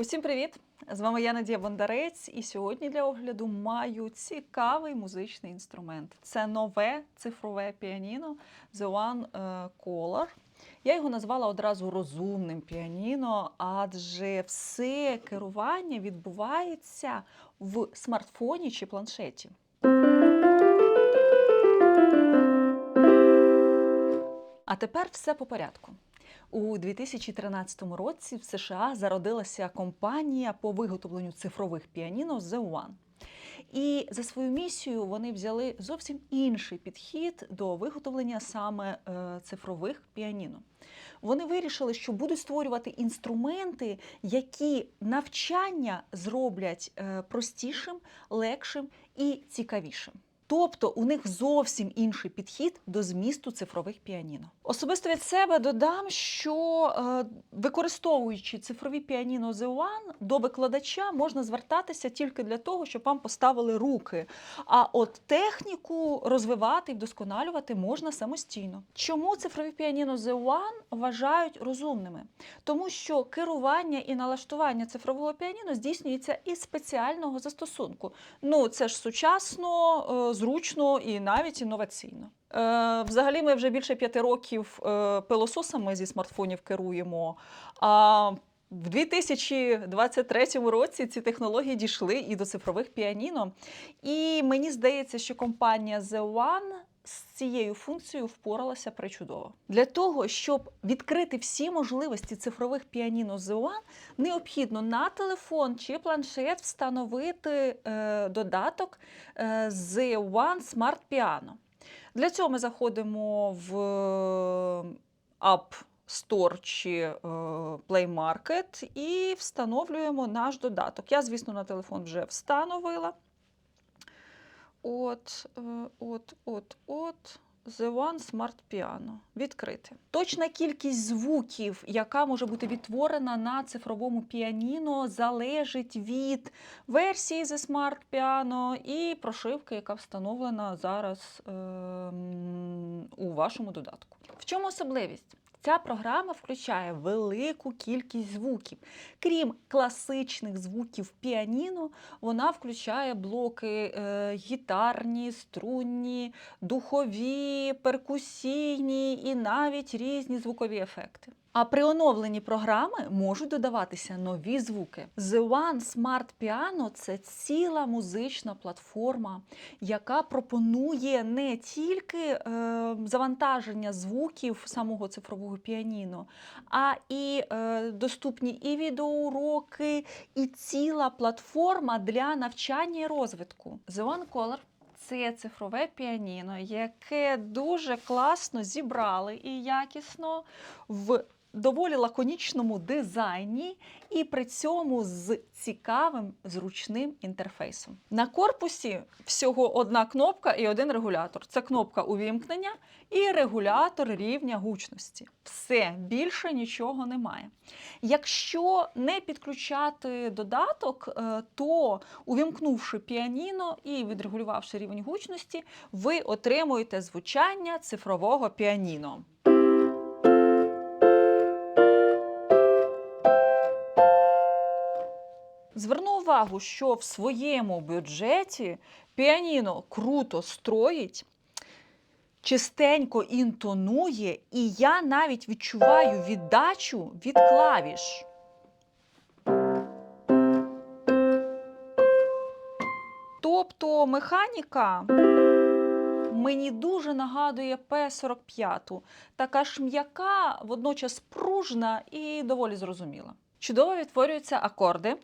Усім привіт! З вами я Надія Бондарець, і сьогодні для огляду маю цікавий музичний інструмент. Це нове цифрове піаніно The One е, Color. Я його назвала одразу розумним піаніно, адже все керування відбувається в смартфоні чи планшеті. А тепер все по порядку. У 2013 році в США зародилася компанія по виготовленню цифрових піаніно The One. І за свою місію вони взяли зовсім інший підхід до виготовлення саме е, цифрових піаніно. Вони вирішили, що будуть створювати інструменти, які навчання зроблять е, простішим, легшим і цікавішим. Тобто у них зовсім інший підхід до змісту цифрових піаніно. Особисто від себе додам, що е, використовуючи цифрові піаніно The One, до викладача можна звертатися тільки для того, щоб вам поставили руки. А от техніку розвивати і вдосконалювати можна самостійно. Чому цифрові піаніно The One вважають розумними? Тому що керування і налаштування цифрового піаніно здійснюється із спеціального застосунку. Ну це ж сучасно, е, зручно і навіть інноваційно. Е, Взагалі, ми вже більше п'яти років е, пилососами зі смартфонів керуємо. А в 2023 році ці технології дійшли і до цифрових піаніно. І мені здається, що компанія The One з цією функцією впоралася причудово. Для того, щоб відкрити всі можливості цифрових піаніно The One, необхідно на телефон чи планшет встановити е, додаток е, The One Smart Piano. Для цього ми заходимо в App Store чи е, Play Market і встановлюємо наш додаток. Я, звісно, на телефон вже встановила. От, е, от, от, от. The One Smart Piano. Відкрити. Точна кількість звуків, яка може бути відтворена на цифровому піаніно, залежить від версії The Smart Piano і прошивки, яка встановлена зараз ем, у вашому додатку. В чому особливість? Ця програма включає велику кількість звуків. Крім класичних звуків піаніно, вона включає блоки е, гітарні, струнні, духові, перкусійні і навіть різні звукові ефекти. А при оновленні програми можуть додаватися нові звуки. The One Smart Piano – це ціла музична платформа, яка пропонує не тільки е, завантаження звуків самого цифрового піаніно, а і е, доступні і відеоуроки, і ціла платформа для навчання і розвитку. The One Color це цифрове піаніно, яке дуже класно зібрали і якісно в доволі лаконічному дизайні, і при цьому з цікавим зручним інтерфейсом. На корпусі всього одна кнопка і один регулятор. Це кнопка увімкнення і регулятор рівня гучності. Все більше нічого немає. Якщо не підключати додаток, е, то увімкнувши піаніно і відрегулювавши рівень гучності, ви отримуєте звучання цифрового піаніно. Зверну увагу, що в своєму бюджеті піаніно круто строїть, чистенько інтонує, і я навіть відчуваю віддачу від клавіш. Тобто механіка мені дуже нагадує П-45, така ж м'яка, водночас пружна і доволі зрозуміла. Чудово відтворюються акорди.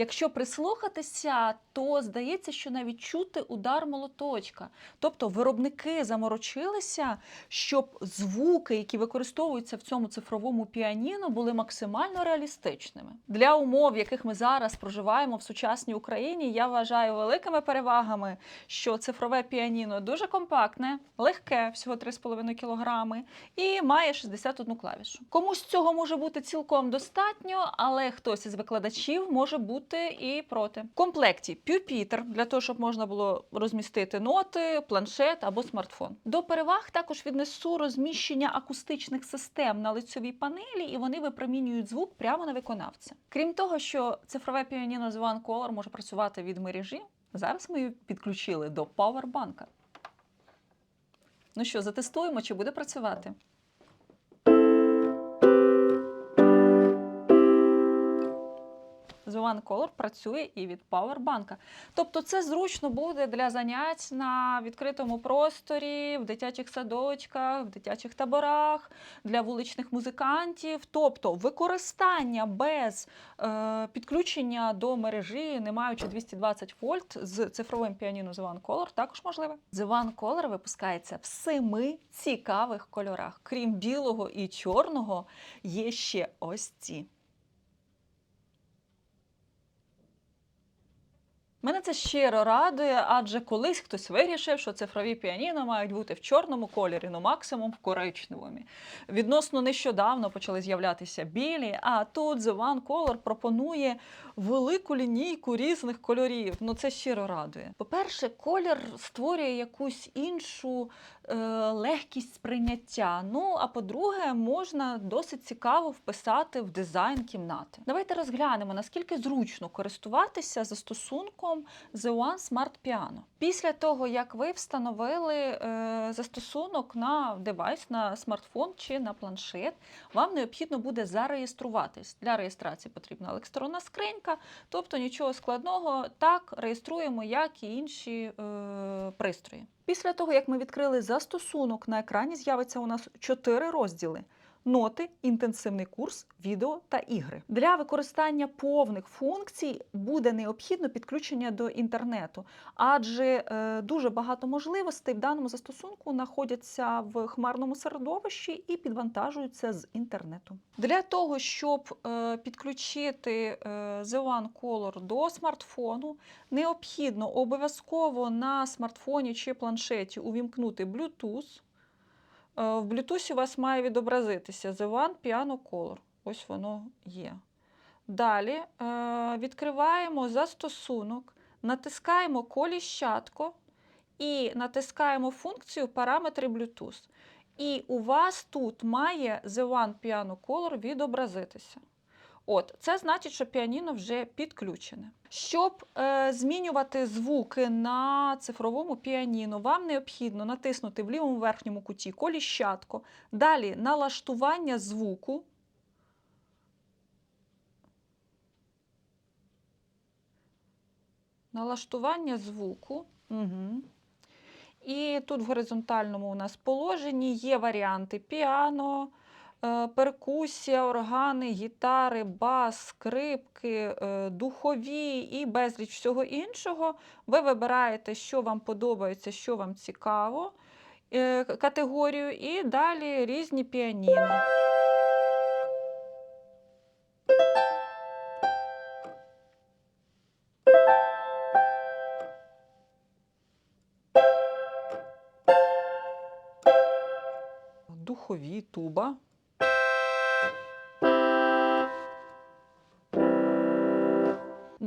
Якщо прислухатися, то здається, що навіть чути удар молоточка. Тобто виробники заморочилися, щоб звуки, які використовуються в цьому цифровому піаніно, були максимально реалістичними. Для умов, яких ми зараз проживаємо в сучасній Україні, я вважаю великими перевагами, що цифрове піаніно дуже компактне, легке, всього 3,5 кг, і має 61 клавішу. Комусь цього може бути цілком достатньо, але хтось із викладачів може бути бути і проти. В комплекті пюпітер для того, щоб можна було розмістити ноти, планшет або смартфон. До переваг також віднесу розміщення акустичних систем на лицьовій панелі, і вони випромінюють звук прямо на виконавця. Крім того, що цифрове піаніно з One Color може працювати від мережі. Зараз ми її підключили до павербанка. Ну що, затестуємо, чи буде працювати? The One Color працює і від павербанка. Тобто це зручно буде для занять на відкритому просторі, в дитячих садочках, в дитячих таборах, для вуличних музикантів. Тобто використання без е, підключення до мережі, не маючи 220 вольт з цифровим піаніно The One Color, також можливе. The One Color випускається в семи цікавих кольорах. Крім білого і чорного, є ще ось ці. Мене це щиро радує, адже колись хтось вирішив, що цифрові піаніно мають бути в чорному кольорі, ну максимум в коричневому. Відносно нещодавно почали з'являтися білі, а тут The One Color пропонує велику лінійку різних кольорів. Ну це щиро радує. По-перше, колір створює якусь іншу легкість сприйняття. Ну а по-друге, можна досить цікаво вписати в дизайн кімнати. Давайте розглянемо, наскільки зручно користуватися застосунком The One Smart Piano. Після того, як ви встановили е, застосунок на девайс, на смартфон чи на планшет, вам необхідно буде зареєструватись. Для реєстрації потрібна електронна скринька, тобто нічого складного. Так реєструємо, як і інші е, пристрої. Після того, як ми відкрили застосунок, на екрані з'явиться у нас чотири розділи. Ноти, інтенсивний курс, відео та ігри. Для використання повних функцій буде необхідно підключення до інтернету, адже е, дуже багато можливостей в даному застосунку знаходяться в хмарному середовищі і підвантажуються з інтернету. Для того, щоб е, підключити е, The One Color до смартфону, необхідно обов'язково на смартфоні чи планшеті увімкнути Bluetooth. Е, В Bluetooth у вас має відобразитися The One Piano Color. Ось воно є. Далі е, відкриваємо застосунок, натискаємо коліщатко і натискаємо функцію параметри Bluetooth. І у вас тут має The One Piano Color відобразитися. От, це значить, що піаніно вже підключене. Щоб е, змінювати звуки на цифровому піаніно, вам необхідно натиснути в лівому верхньому куті коліщатко, далі налаштування звуку. Налаштування звуку. Угу. І тут в горизонтальному у нас положенні є варіанти піано, перкусія, органи, гітари, бас, скрипки, е, духові і безліч всього іншого. Ви вибираєте, що вам подобається, що вам цікаво, е, категорію, і далі різні піаніно. Духові, туба.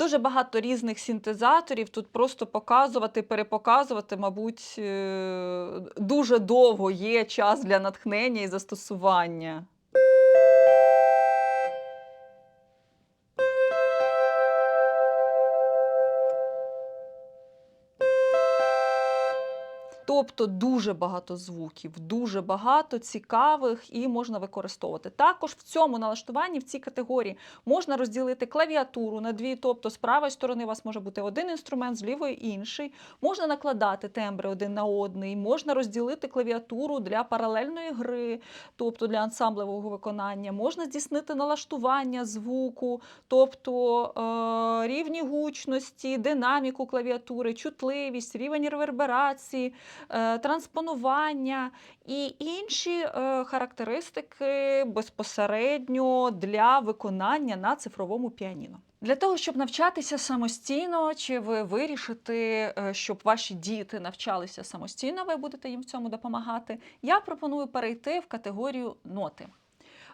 Дуже багато різних синтезаторів. Тут просто показувати, перепоказувати, мабуть, е, дуже довго є час для натхнення і застосування. Тобто дуже багато звуків, дуже багато цікавих і можна використовувати. Також в цьому налаштуванні, в цій категорії, можна розділити клавіатуру на дві, тобто з правої сторони у вас може бути один інструмент, з лівої інший. Можна накладати тембри один на одний, можна розділити клавіатуру для паралельної гри, тобто для ансамблевого виконання. Можна здійснити налаштування звуку, тобто е, рівні гучності, динаміку клавіатури, чутливість, рівень реверберації, транспонування і інші е, характеристики безпосередньо для виконання на цифровому піаніно. Для того, щоб навчатися самостійно, чи ви вирішите, е, щоб ваші діти навчалися самостійно, ви будете їм в цьому допомагати, я пропоную перейти в категорію ноти.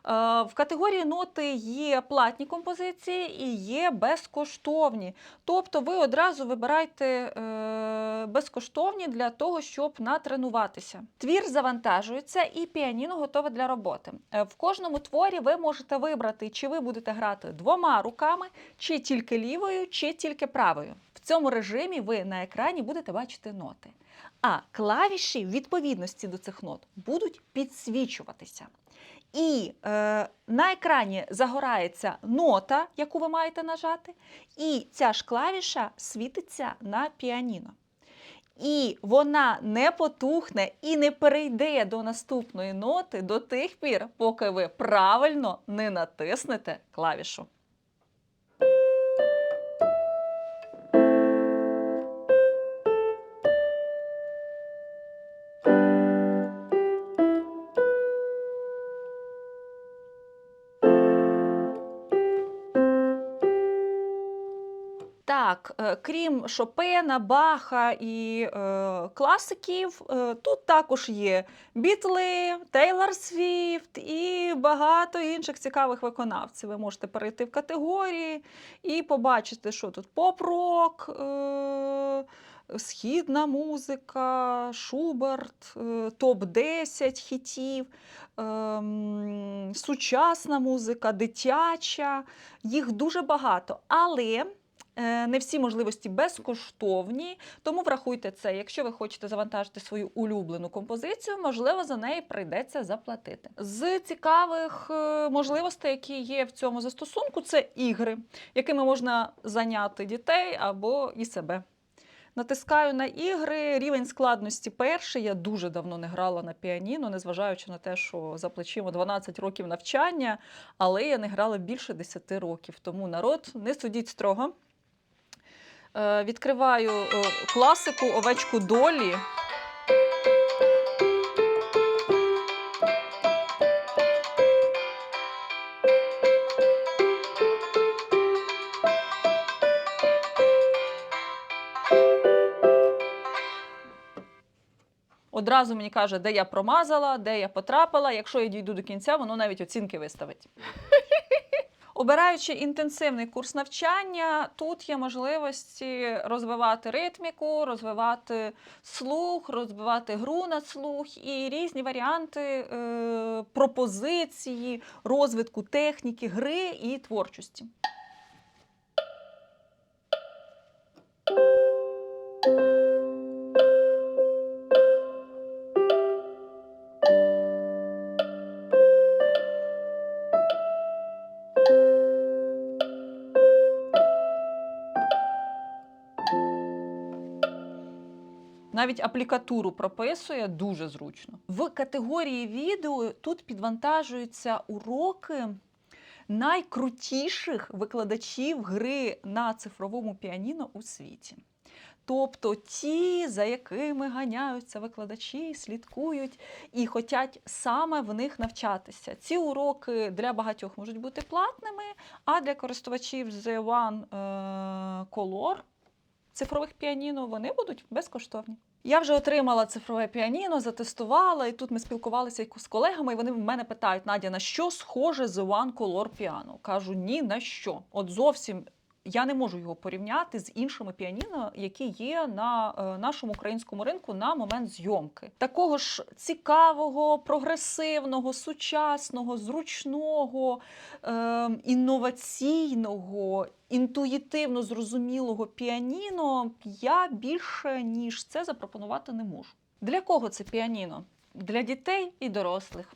В категорії ноти є платні композиції і є безкоштовні. Тобто ви одразу вибирайте е, безкоштовні для того, щоб натренуватися. Твір завантажується і піаніно готове для роботи. Е, В кожному творі ви можете вибрати, чи ви будете грати двома руками, чи тільки лівою, чи тільки правою. В цьому режимі ви на екрані будете бачити ноти. А клавіші в відповідності до цих нот будуть підсвічуватися. І е, на екрані загорається нота, яку ви маєте нажати, і ця ж клавіша світиться на піаніно. І вона не потухне і не перейде до наступної ноти до тих пір, поки ви правильно не натиснете клавішу. Так, е, крім Шопена, Баха і е, класиків, е, тут також є Бітли, Тейлор Свіфт і багато інших цікавих виконавців. Ви можете перейти в категорії і побачити, що тут поп-рок, е, східна музика, Шуберт, е, топ-10 хітів, ем, сучасна музика, дитяча. Їх дуже багато. Але Е, Не всі можливості безкоштовні, тому врахуйте це. Якщо ви хочете завантажити свою улюблену композицію, можливо, за неї прийдеться заплатити. З цікавих е, можливостей, які є в цьому застосунку, це ігри, якими можна зайняти дітей або і себе. Натискаю на ігри, рівень складності перший. Я дуже давно не грала на піаніно, незважаючи на те, що за плечима 12 років навчання, але я не грала більше 10 років. Тому народ не судіть строго. Е, Відкриваю е, класику овечку долі. Одразу мені каже, де я промазала, де я потрапила. Якщо я дійду до кінця, воно навіть оцінки виставить. Обираючи інтенсивний курс навчання, тут є можливості розвивати ритміку, розвивати слух, розвивати гру на слух і різні варіанти е, пропозиції, розвитку техніки, гри і творчості. Навіть аплікатуру прописує дуже зручно. В категорії відео тут підвантажуються уроки найкрутіших викладачів гри на цифровому піаніно у світі. Тобто ті, за якими ганяються викладачі, слідкують і хочуть саме в них навчатися. Ці уроки для багатьох можуть бути платними, а для користувачів The One е, Color цифрових піаніно вони будуть безкоштовні. Я вже отримала цифрове піаніно, затестувала, і тут ми спілкувалися з колегами, і вони в мене питають: Надя, на що схоже The One Color Piano? Кажу, ні на що. От зовсім я не можу його порівняти з іншими піаніно, які є на е, нашому українському ринку на момент зйомки. Такого ж цікавого, прогресивного, сучасного, зручного, е, інноваційного, інтуїтивно зрозумілого піаніно я більше ніж це запропонувати не можу. Для кого це піаніно? Для дітей і дорослих.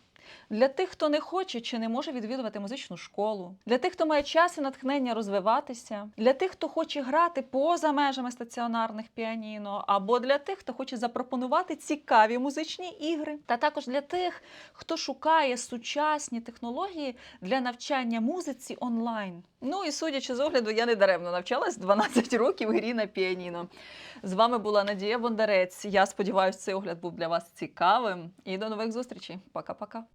Для тих, хто не хоче чи не може відвідувати музичну школу, для тих, хто має час і натхнення розвиватися, для тих, хто хоче грати поза межами стаціонарних піаніно, або для тих, хто хоче запропонувати цікаві музичні ігри, та також для тих, хто шукає сучасні технології для навчання музиці онлайн. Ну і судячи з огляду, я не даремно навчалась 12 років грі на піаніно. З вами була Надія Бондарець. Я сподіваюся, цей огляд був для вас цікавим. І до нових зустрічей. Пока-пока.